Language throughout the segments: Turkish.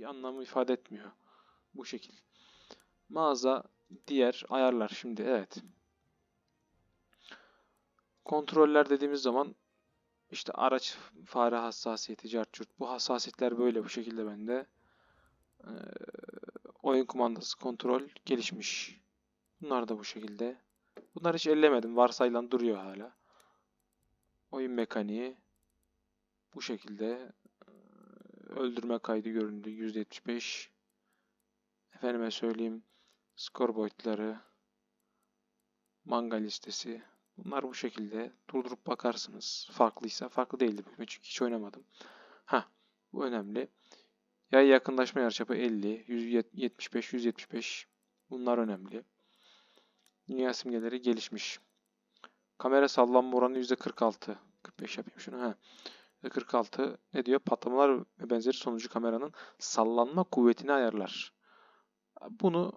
bir anlamı ifade etmiyor. Bu şekil. Mağaza, diğer ayarlar şimdi evet. Kontroller dediğimiz zaman işte araç fare hassasiyeti, cart curt. Bu hassasiyetler böyle bu şekilde bende. Ee, oyun kumandası kontrol gelişmiş. Bunlar da bu şekilde. Bunları hiç ellemedim. Varsayılan duruyor hala. Oyun mekaniği bu şekilde. Öldürme kaydı göründü %75. Efendime söyleyeyim skor boyutları, manga listesi. Bunlar bu şekilde. Durdurup bakarsınız. Farklıysa farklı değildi bu çünkü hiç oynamadım. Ha, bu önemli. Yay yakınlaşma yarıçapı 50, 175, 175. Bunlar önemli. Dünya simgeleri gelişmiş. Kamera sallanma oranı %46. 45 yapayım şunu. Ha. %46 ne diyor? Patlamalar ve benzeri sonucu kameranın sallanma kuvvetini ayarlar. Bunu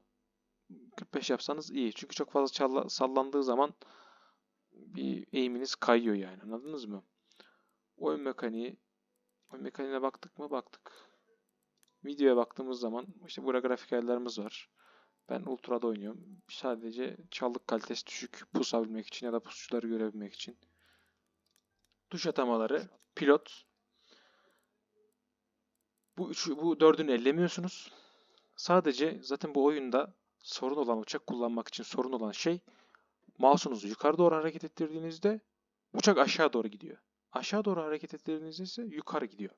45 yapsanız iyi. Çünkü çok fazla sallandığı zaman bir eğiminiz kayıyor yani. Anladınız mı? Oyun mekaniği. Oyun mekaniğine baktık mı? Baktık. Videoya baktığımız zaman işte burada grafik ayarlarımız var. Ben Ultra'da oynuyorum. Sadece çallık kalitesi düşük pusabilmek için ya da pusçuları görebilmek için. Tuş atamaları, pilot. Bu üçü, bu dördünü ellemiyorsunuz. Sadece zaten bu oyunda sorun olan uçak kullanmak için sorun olan şey mouse'unuzu yukarı doğru hareket ettirdiğinizde uçak aşağı doğru gidiyor. Aşağı doğru hareket ettirdiğinizde ise yukarı gidiyor.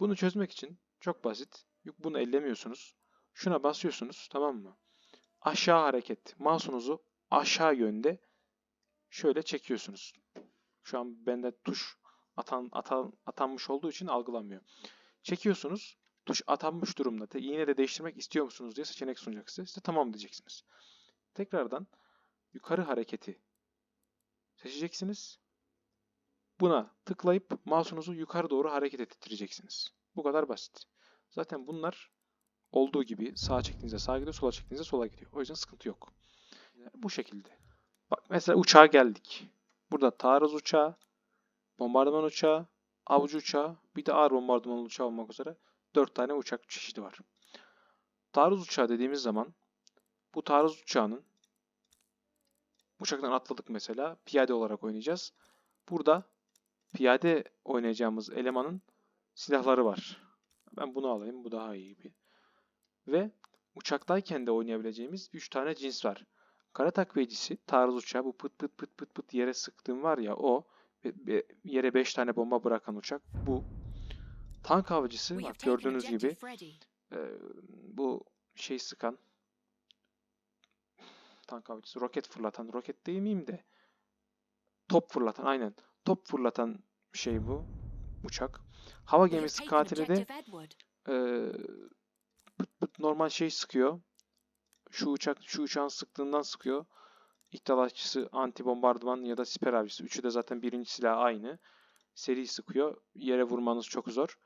Bunu çözmek için çok basit. Bunu ellemiyorsunuz. Şuna basıyorsunuz tamam mı? Aşağı hareket. Mouse'unuzu aşağı yönde şöyle çekiyorsunuz. Şu an bende tuş atan, atan, atanmış olduğu için algılamıyor. Çekiyorsunuz. Tuş atanmış durumda. Yine de değiştirmek istiyor musunuz diye seçenek sunacak size. Size tamam diyeceksiniz. Tekrardan yukarı hareketi seçeceksiniz. Buna tıklayıp mouse'unuzu yukarı doğru hareket ettireceksiniz. Bu kadar basit. Zaten bunlar olduğu gibi sağa çektiğinizde sağa gidiyor, sola çektiğinizde sola gidiyor. O yüzden sıkıntı yok. Bu şekilde. Bak mesela uçağa geldik. Burada taarruz uçağı, bombardıman uçağı, avcı uçağı, bir de ağır bombardıman uçağı olmak üzere 4 tane uçak çeşidi var. Taarruz uçağı dediğimiz zaman bu taarruz uçağının uçaktan atladık mesela piyade olarak oynayacağız. Burada piyade oynayacağımız elemanın silahları var. Ben bunu alayım. Bu daha iyi gibi. Ve uçaktayken de oynayabileceğimiz 3 tane cins var. Kara takviyecisi, taarruz uçağı, bu pıt pıt pıt pıt pıt yere sıktığım var ya o. Yere 5 tane bomba bırakan uçak bu. Tank avcısı, bak gördüğünüz gibi e, bu şey sıkan tank avcısı, roket fırlatan, roket değil miyim de top fırlatan, aynen. Top fırlatan şey bu uçak. Hava gemisi katili de pıt pıt normal şey sıkıyor. Şu uçak şu uçağın sıktığından sıkıyor. İhtilalçısı anti bombardıman ya da siper avcısı. Üçü de zaten birinci silah aynı. Seri sıkıyor. Yere vurmanız çok zor.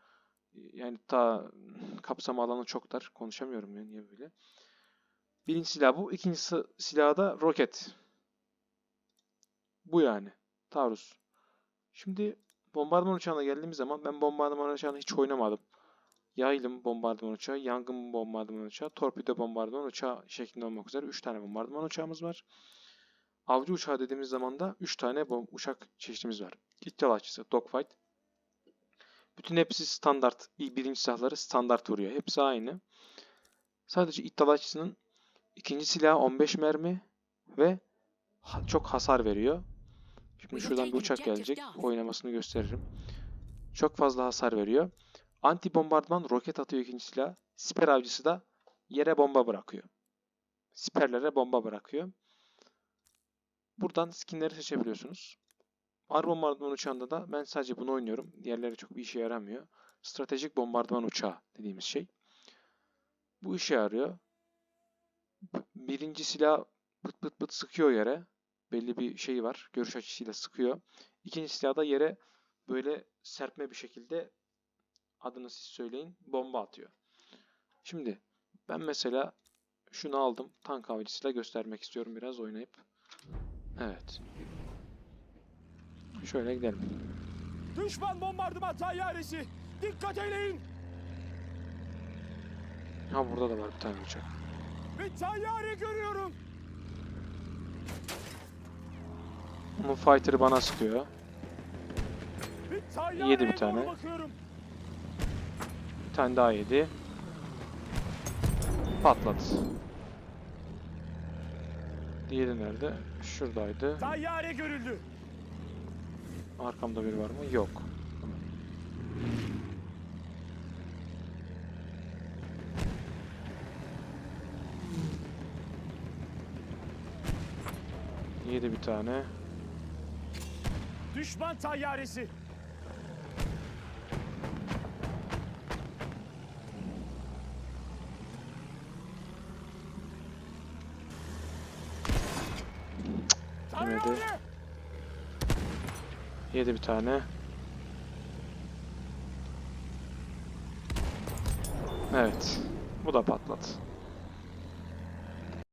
Yani ta kapsam alanı çok dar. Konuşamıyorum ya niye böyle. Birinci silah bu. İkinci silahı da roket. Bu yani. Taarruz. Şimdi bombardıman uçağına geldiğimiz zaman ben bombardıman uçağını hiç oynamadım yaylım bombardıman uçağı, yangın bombardıman uçağı, torpido bombardıman uçağı şeklinde olmak üzere 3 tane bombardıman uçağımız var. Avcı uçağı dediğimiz zaman da 3 tane bom- uçak çeşitimiz var. İhtilalçısı, dogfight. Bütün hepsi standart, birinci silahları standart vuruyor. Hepsi aynı. Sadece ihtilalçısının ikinci silahı 15 mermi ve çok hasar veriyor. Şimdi şuradan bir uçak gelecek. Oynamasını gösteririm. Çok fazla hasar veriyor. Anti bombardıman roket atıyor ikinci silah. Siper avcısı da yere bomba bırakıyor. Siperlere bomba bırakıyor. Buradan skinleri seçebiliyorsunuz. Ağır bombardıman uçağında da ben sadece bunu oynuyorum. Diğerleri çok bir işe yaramıyor. Stratejik bombardıman uçağı dediğimiz şey. Bu işe yarıyor. Birinci silah pıt pıt pıt sıkıyor yere. Belli bir şey var. Görüş açısıyla sıkıyor. İkinci silah da yere böyle serpme bir şekilde adını siz söyleyin bomba atıyor. Şimdi ben mesela şunu aldım. Tank avcısıyla göstermek istiyorum biraz oynayıp. Evet. Şöyle gidelim. Düşman bombardıman tayyaresi. Dikkat eyleyin. Ha burada da var bir tane uçak. Bir tayyare görüyorum. Bunun fighter'ı bana sıkıyor. Bir Yedi bir tane. bakıyorum. Bir tane daha yedi. Patladı. Diğeri nerede? Şuradaydı. Tayyare görüldü. Arkamda biri var mı? Yok. Yedi bir tane. Düşman tayyaresi. Yemedi. Yedi bir tane. Evet. Bu da patladı.